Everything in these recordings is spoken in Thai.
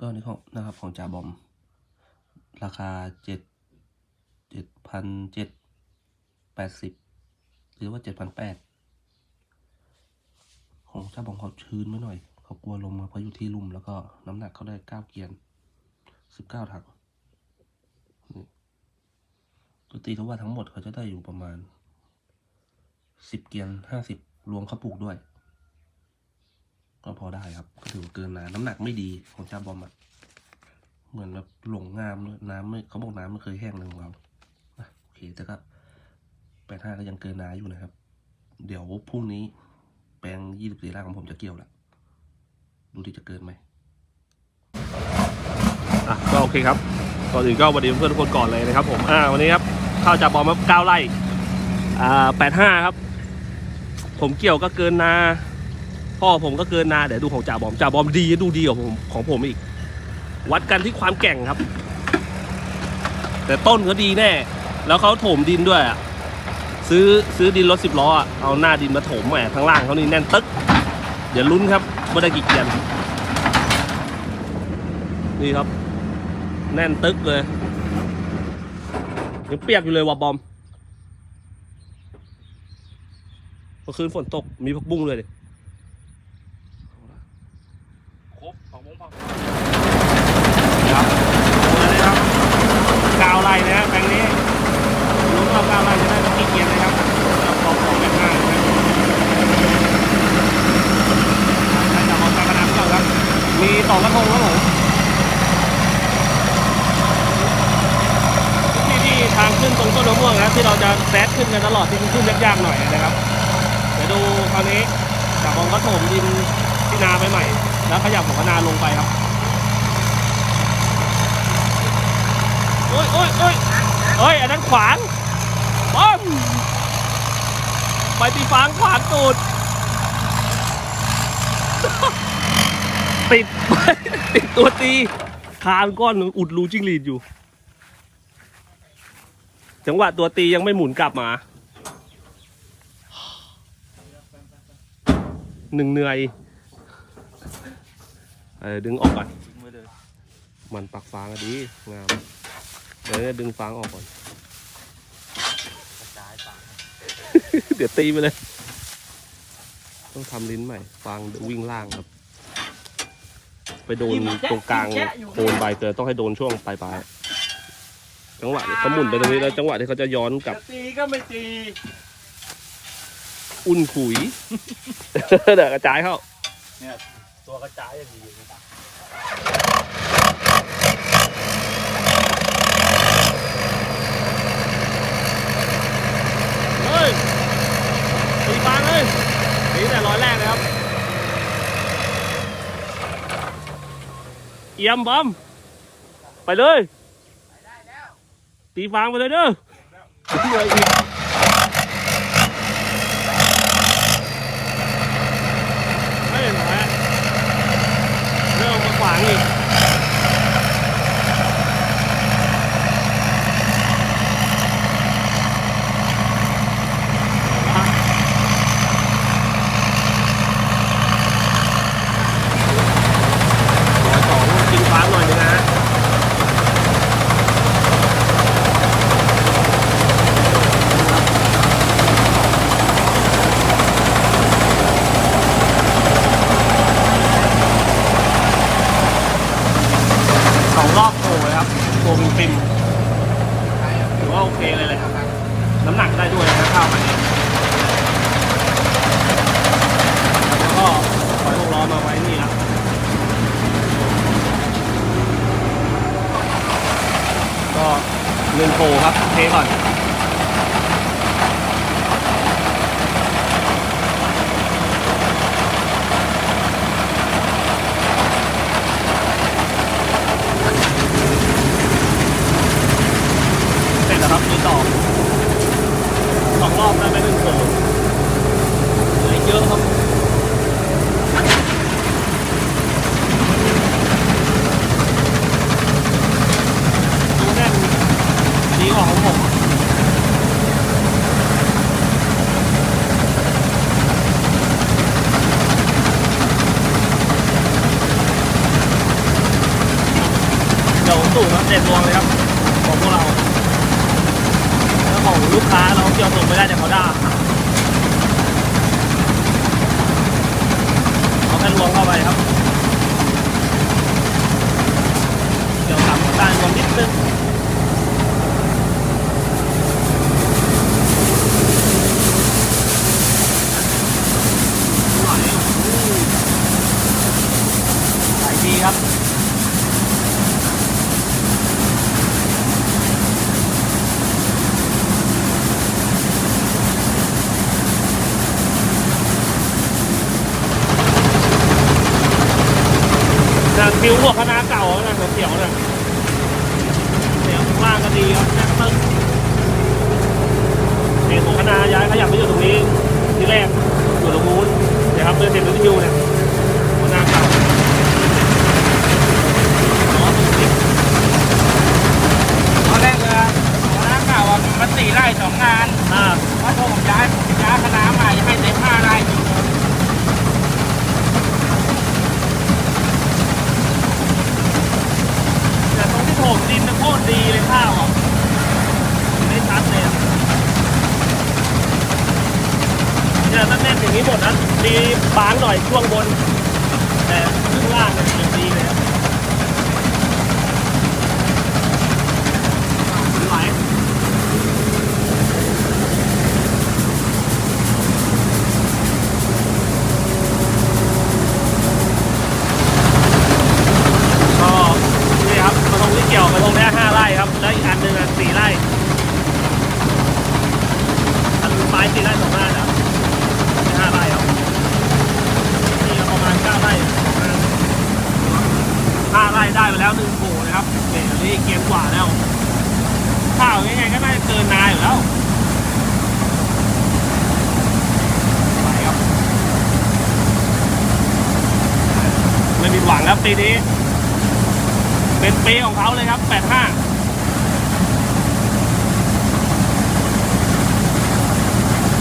ก็นี่ของนะครับของจาบอม ราคาเจ็ดเจ็ดพันเจ็ดแปดสิบหรือว่าเจ็ดพันแปดของจาบอมเขาชื้นไว้หน่อย เขากลัวลมมาเพราะอยู่ที่ลุ่มแล้วก็น้ำหนักเขาได้เก้าเกียนสิบเก้าถังตัวตีเขาว่าทั้งหมดเขาจะได้อยู่ประมาณสิบเกียนห้าสิบรวมเขาปลูกด้วย ก็พอได้ครับก็ถือว่าเกินนาน้ำหนักไม่ดีของจ้าบอมอะเหมือนแบบหลงงามด้วยน้ำไม่เขาบอกน้ำไม่เคยแห้งเลยของเราโอเคแต่ก็แปดห้าก็ยังเกินน้าอยู่นะครับ เดี๋ยวพรุ่งนี้แปลงยี่สิบสี่ไร่ของผมจะเกี่ยวละดูที่จะเกินไหมอะก็โอเคครับก่อนอื่นก็วัสดีเพื่อนทุกคนก่อนเลยนะครับ ผมอ่าวันนี้ครับข้าวจากบอมครับเก้าไร่อ่าแปดห้าครับ ผมเกี่ยวก็เกินนา พ่อผมก็เกินนาเดี๋ยวดูของจ่าบอมจ่าบอมดีดูดีกว่าผมของผมอีก วัดกันที่ความแก่งครับ แต่ต้นเขาดีแน่ แล้วเขาโถมดินด้วยอะซื้อซื้อดินรถสิบล้อเอาหน้าดินมาโถมแหมข้างล่างเขานี่แน่นตึ๊กเดี๋ยวลุ้นครับว่าได้กี่เกียนนี่ครับ แน่นตึ๊กเลยยังเปียกอยู่เลยว่ะบอมเมื่อคืนฝนตกมีพักบุ้งเลยดิ ครบของวงผัก ครับมาเลยครับกาวไรนะแปลงนี้ลุ้นเอากาวไรจะได้สักกี่เกียร์นะครับกับของของแม่ห้านะครับใช้จากของการกระน้ำก่อนครับ มีสองกระทงครับผมที่ที่ทางขึ้นตรงต้นมะม่วงนะที่เราจะแซดขึ้นกันตลอดที่ขึ้นยากๆหน่อยนะครับ เดี๋ยวดูคราวนี้จากของกระถมดินที่นาไปใหม่ แล้วขยับของกระนาลงไปครับ อ้ยโอ้ยโอ้ยเฮ้ยอันนั้นขวางป้อมไปตีฟางขวางตูด ติด ติดตัวตี คานก้อนอุดรูจิ้งหรีดอยู่ จังหวะตัวตียังไม่หมุนกลับมา หนึ่งเหนื่อย เออดึงออกก่อนมันปักฟางอะดี งาม เดี๋ยวจะดึงฟางออกก่อน กระจายปากเดี๋ยวตีไปเลย ต้องทำลิ้นใหม่ ฟางวิ่งล่างครับ ไปโดนตรงกลางโคนใบเกิดต้องให้โดนช่วงปลายปลายๆจังหวะที่เขาหมุนไปตรงนี้แล้วจังหวะที่เขาจะย้อนกลับ จะตีก็ไม่ตีอุ่นขุย เดี๋ยวกระจายเข้าเนี่ยตัวกระจายอย่างดีนะ เฮ้ยตีฟางเลย ตีแต่ร้อยแรกเลยครับ เอี่ยมบอม ไปเลยตีฟางไปเลยเด้อไม่เห็นไหมเริ่มมาขวางอีก ร้อยสองกินฟ้าหน่อยนึงนะฮะสองรอบโผล่เลยครับโผล่ปิมๆถื อว่าโอเคเลยเลยครับน้ำหนักได้ด้วยนะข้าวมันนี้แล้วก็ปล่อยหกล้อมาไว้นี่ละก็เลื่อนโฟล่ครับเทก่อน เสร็จแล้วครับนี่ต่อสองรอบได้ไปหนึ่งโผล่เหลืออีกเยอะครับ ดูแน่นดีกว่าของผม สูงครับเด็ดรวงเลยครับของพวกเราแล้วของลูกค้าเราเกี่ยวส่งไม่ได้แต่เขาด่าเอาแค่รวงเข้าไปครับเกี่ยวกับด้านรวมนิดนึง ขายดีครับ นะคิวหัวคณะเก่านะเขียวๆนะเขียวข้างล่างก็ดีครับแน่นตึ้งเอกของคณะ ย้ายขยับไปอยู่ตรงนี้ที่แรกอยู่ตรงนู้นนะครับเดินเซ็นต์ที่ยูเนี่ยคณะเก่าอ๋อตรงนี้ตอนแรกเลยคณะเก่าอะมันสี่ไร่สองงานอ่าพอผมย้ายผมย้ายคณะใหม่ให้เต็มห้าไร่แต่ตรงที่โถมดินนะโคตรดีเลยข้าวอะไม่ชัดเลยอะ เนี่ยถ้าแน่นอย่างนี้หมดนะดีบางหน่อยช่วงบน แต่ข้างล่างเนี่ยยังดีเลยอะไหลก็นี่ครับกระทงที่เกี่ยวกระทงได้ห้าไร่ครับ แล้วอีกอันหนึ่งอะสี่ไร่อันไม้สี่ไร่สองไร่นะครับได้ห้าไร่ครับนี่ก็ประมาณเก้าไร่ห้า ได้ไปแล้วหนึ่งโผนะครับเนี่ยอันนี้เกมกว่าแล้วข้าวยังไงก็น่าจะเกินนายอยู่แล้วไปครับไม่มีหวังครับปีนี้ เป็นปีของเขาเลยครับ 85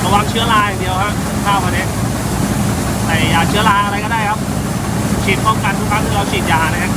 ระวังเชื้อราอย่างเดียวฮะข้าวพันนี้แต่ยาเชื้อราอะไรก็ได้ครับ ฉีดป้องกันทุกครั้งที่เราฉีดยานะฮะ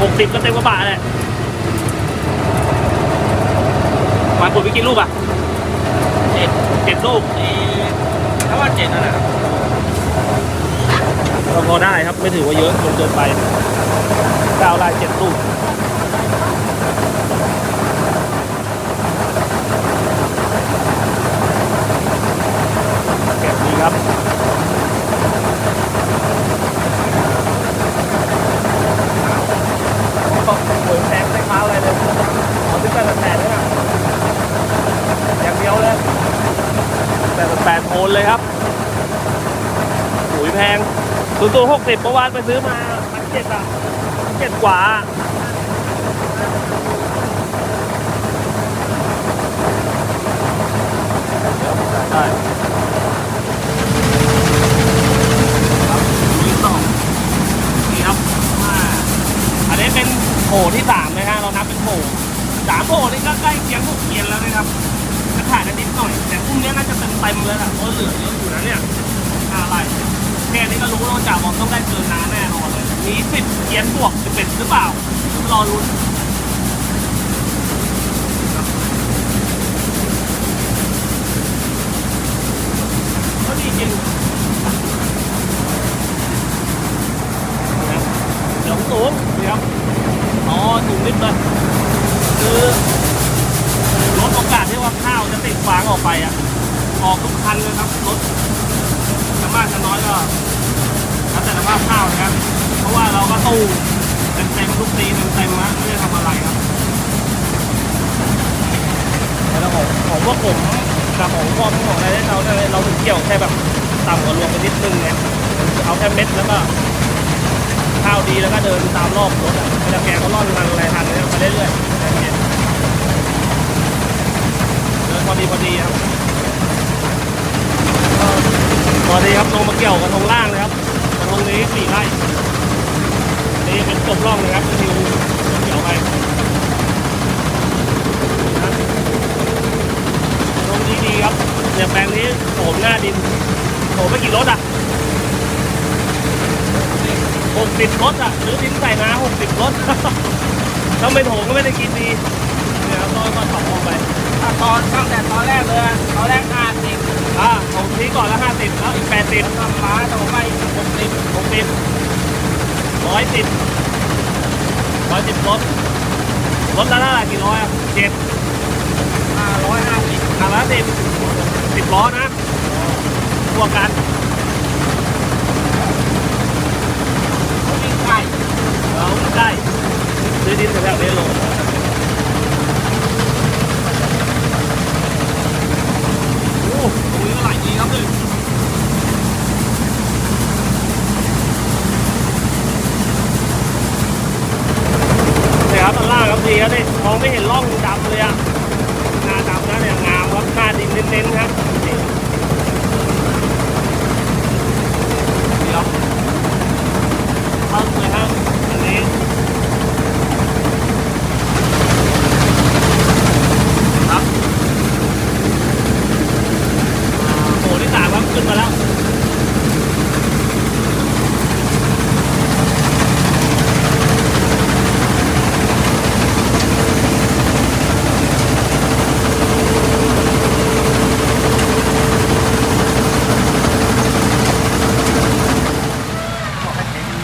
หกสิบก็เต็มกระบะแหละวานปุ๋ยไปกินลูกอะเจ็ดเจ็ดลูกนี่ถ้าว่าเจ็ดนั่นแหละครับก็พอได้ครับไม่ถือว่าเยอะจนเกินไปเก้าลายเจ็ดลูกเก็บดีครับ โอ้ยแพงไม่ค้าอะไรเลยเอาที่แปดแปดเลยนะอย่างเดียวเลยแปดแปดโอนเลยครับปุ๋ยแพงศูนย์ศูนย์หกสิบเมื่อวานไปซื้อมาพันเจ็ดอะเจ็ดกว่าใช่ครับยี่สองนี่ครับอ่าอันนี้เป็น โผที่สามนะฮะเรานับเป็นโผสามโผนี่ก็ใกล้เคียงทุกเกียนแล้วนะครับจะขาดกันนิดหน่อย แต่พรุ่งนี้น่าจะเต็มเต็มเลยล่ะเพราะเหลือเยอะอยู่นะเนี่ยอะไรแค่นี้ก็รู้ว่าจ่าบอกต้องได้เกินน้าแน่นอนเลยมีสิบเกียนบวกสิบเอ็ดหรือเปล่ารอลุ้นก็ดีจริงเดี๋ยวสูงนี่ครับ อ๋อ สูงนิดเลยคือลดโอกาสที่ว่าข้าวจะติดฟางออกไปอะ ออกทุกคันเลยครับรถจะมากจะน้อยก็แล้วแต่สภาพข้าวนะครับ เพราะว่าเราก็ตู้เต็มเต็มๆทุกตีเต็มเต็มๆนะไม่ได้ทำอะไรครับแล้วของของพวกผมกับของพ่อของอะไรได้เราเราถึงเกี่ยวแค่แบบต่ำกว่ารวมไปนิดนึงไงเอาแค่เม็ดแล้วก็ ข้าวดีแล้วก็เดินตามรอบรถอะเวลาแกก็ร่อนทันอะไรทันเนี่ยไปเรื่อยๆเดินพอดีพอดีครับพอดีครับลงมาเกี่ยวกันตรงล่างเลยครับกระทงนี้สี่ไร่นี่เป็นจบร่องเลยครับทิวเกี่ยวไปลงดีดีๆครับเนี่ยแปลงนี้โถมหน้าดินโถมไปกี่รถอะหก สิบรถอะหรือดินใส่นาหกสิบรถถ้าไม่โถมก็ไม่ได้กินดีเนี่ยครับต้องก็ขับออกไปถ้าตอนตั้งแต่ตอนแรกเลยตอนแรกห้าสิบอ่าของทีก่อนละห้าสิบแล้วอีกแปดสิบทำม้าต่อไปหกสิบหกสิบร้อยสิบร้อยสิบรถรถละเท่าไหร่กี่ร้อยอะเจ็ดห้าร้อยห้าสิบคันละสิบสิบล้อนะบวกกัน เขาวิ่งใกล้ เราได้ซื้อดินแถวๆนี้ลง โอ้ตรงนี้ก็หลายทีครับเลย เนี่ยครับตอนล่างครับดีครับนี่มองไม่เห็นร่องดำเลยอะหน้าดำนะเนี่ยงามครับหน้าดินเน้นๆครับนี่เดี๋ยวเข้าเลยครับอันนี้ครับอ่าโหที่สามครับขึ้นมาแล้ว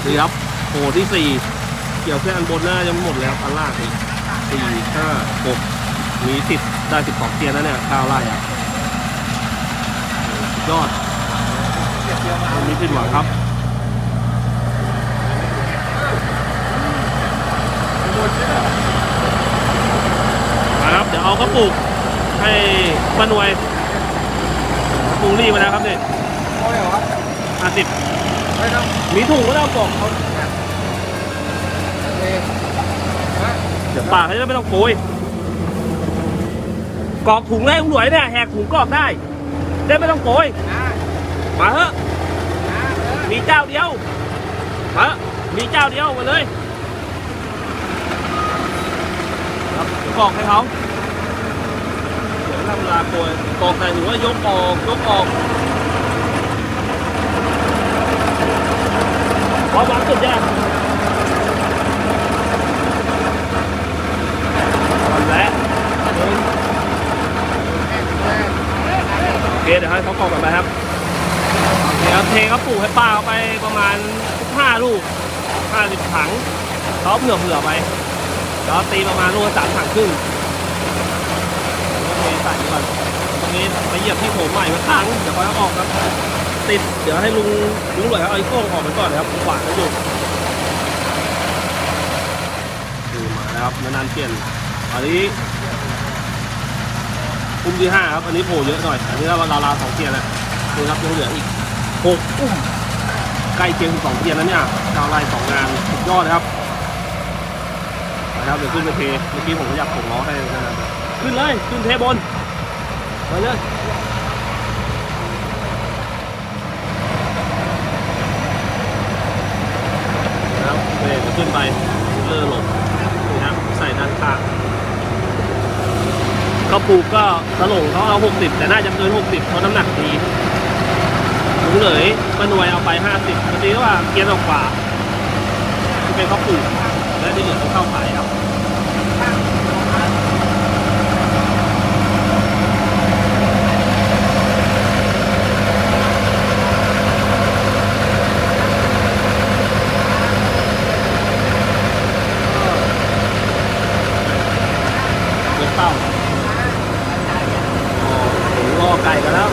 นี่ครับโห ที่สี่เกี่ยวแค่อันบนหน้ายังไม่หมดแล้วอันล่างอีกสี่ห้าหกมีสิบได้สิบสองเกียร์แล้วเนี่ยข้าวไร่อะสุดยอดวันนี้ผิดหวังครับนะครับ เดี๋ยวเอากระปุกให้ป้าหน่วยปรุงรีบมาแล้วครับเนี่ยโอ้ยเหรอห้าสิบไม่ต้องมีถุงก็ต้องบอกเขา เองนะ เดี๋ยว ปากเขาจะไม่ต้องโกยกรอกถุงเลยคุณหน่วยเนี่ยแหกถุงกรอกได้ ได้ไม่ต้องโกยมาเถอะมีเจ้าเดียวมามีเจ้าเดียวมาเลยครับกรอกให้เขาเดี๋ยวทำเวลาโกยกรอกใส่ถุงว่ายกออกยกออกพอวางสุดยังวัน แล้วหนึ่งโอเคเดี๋ยวให้เขากรอกกันไปครับเดี๋ยวเทเขาปลูกให้ป้าเอาไปประมาณห้าลูกห้าสิบถังเขาเผื่อเผื่อไปแล้วตีประมาณลูกสามถังครึ่งแล้วเทใส่ก่อนตรงนี้ไปเหยียบที่โถใหม่มาค้างเดี๋ยวค่อยเอาออกครับ ติดเดี๋ยวให้ลุงลุงหน่อยครับเอาไอ้โค้งออกไปก่อนนะครับขวางไว้อยู่ดูมาแล้วครับนานๆเปลี่ยน อันนี้อุ้มที่ห้าครับ อันนี้โผล่เยอะหน่อย อันนี้เราเราวๆสองเกียร์แหละนี่ครับยังเหลืออีกหกอุ้มใกล้เคียงสองเกียร์แล้วเนี่ยเก้าไร่สองงานสุดยอดนะครับนะครับเดี๋ยวขึ้นไปเทเมื่อกี้ผมก็อยากส่งล้อให้นะครับขึ้นเลยขึ้นเทบนไปเลยนะครับเบรกขึ้นไปเลอร์หลบนี่ครับใส่ด้านข้าง เขาปลูกก็สลงเขาเอา60แต่น่าจะเกิน60เพราะน้ำหนักดีลุงเหลยป้านวยเอาไปห้าสิบพอดีว่าเกียร์ออกกว่าที่เป็นข้าวปลูกและที่เหลือเขาเข้าขายครับเลี้ยงเต้าอ๋อผมรอไก่กันแล้ว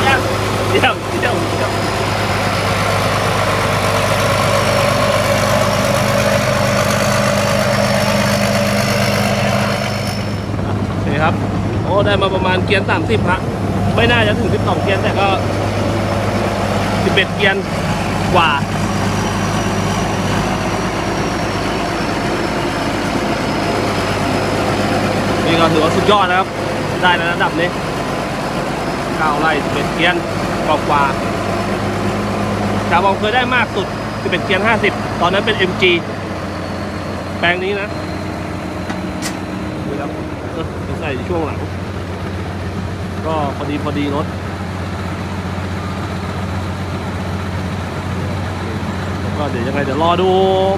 เยี่ยมเยี่ยมเยี่ยมเยี่ยมโอเคครับ โอ้ ได้มาประมาณเกียร์สามสิบฮะไม่น่าจะถึงสิบสองเกียร์แต่ก็สิบเอ็ดเกียร์กว่านี่ก็ถือว่าสุดยอดนะครับ ได้ในระดับนี้เก้าไร่สิบเอ็ดเกียนกว่ากว่าจาบองเคยได้มากสุดสิบเอ็ดเกียนห้าสิบตอนนั้นเป็น MG แปลงนี้นะดูครับเออเดี๋ยวใส่ช่วงหลัง ก็พอดีพอดีรถแล้วก็เดี๋ยวยังไงเดี๋ยวรอดู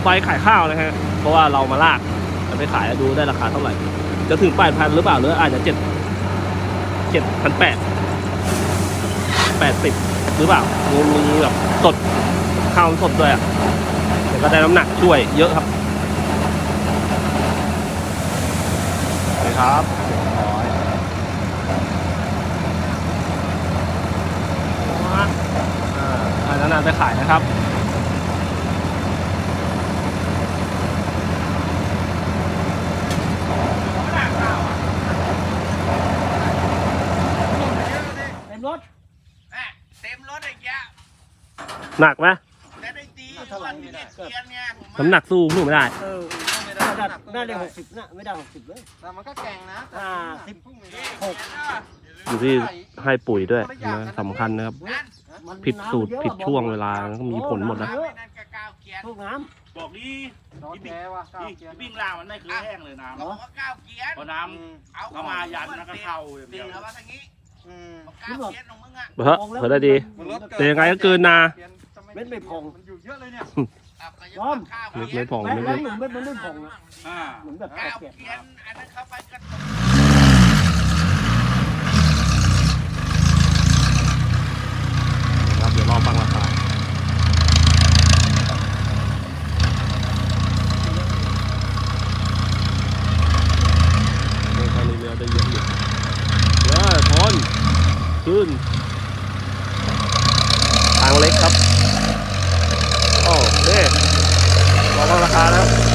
ใบขายข้าวนะฮะเพราะว่าเรามาลากจะไปขายดูได้ราคาเท่าไหร่ จะถึงแปดพันหรือเปล่าหรืออาจจะเจ็ดเจ็ดพันแปดแปดสิบหรือเปล่ามีมีแบบสดข้าวสดด้วยอะแต่ก็ได้น้ำหนักช่วยเยอะครับไปครับอ่าอั นนั้นนไปขายนะครับเต็มรถอะเต็มรถไอ้แยะหนักไหมแต่ได้ตีอยู่วันที่เด็ดเกียร์เนี่ยผมน้ำหนักสู้หนูไม่ได้ เออน่าได้น่าได้หกสิบนะไม่ได้หกสิบเลยแต่มันก็แก่งนะอ่าสิบหกอยู่ที่ให้ปุ๋ยด้วยนะสำคัญนะครับ นั่นมัน ผิดสูตรน้ำเยอะผิดช่วงเวลาก็มีผลหมดนะ ไม่นั่นก็ก้าวเกียร์พวกน้บอกดีร้อนแท้ว่ะก้าวเกียร์ วิ่งล่างมันไม่เคยแห้งเลยน้เขาบอกว่าก้าวเกียร์ำพอน้เอาำก็มายันแล้วก็เข้าอย่างดึเดียงวเอามาทางนี้ก้าวเกียร์ของมึงอะเฮ้ยำมองแล้วเฮ้ยได้ดีมันเหมือนแบบแต่ยังไงก็เกินนา เม็ดไม่พอง มันอยู่เยอะเลยเนี่ยเอาไปยกพร้อมข้าวไม่เกียไม่ร์ผ่อง แม่ไม่แม่ไม่หนูเม็ดมันไม่พองนะอ่า เหมือนแบบก้าวแก่เกียร์อันนั้นเข้าไปกระตุก ค รอฟังราคาเดินไปในเรือได้เยอะอยู่เดี๋ยวทนขึ้นทางเล็กครับ โอ้เด้รอฟังราคานะครับ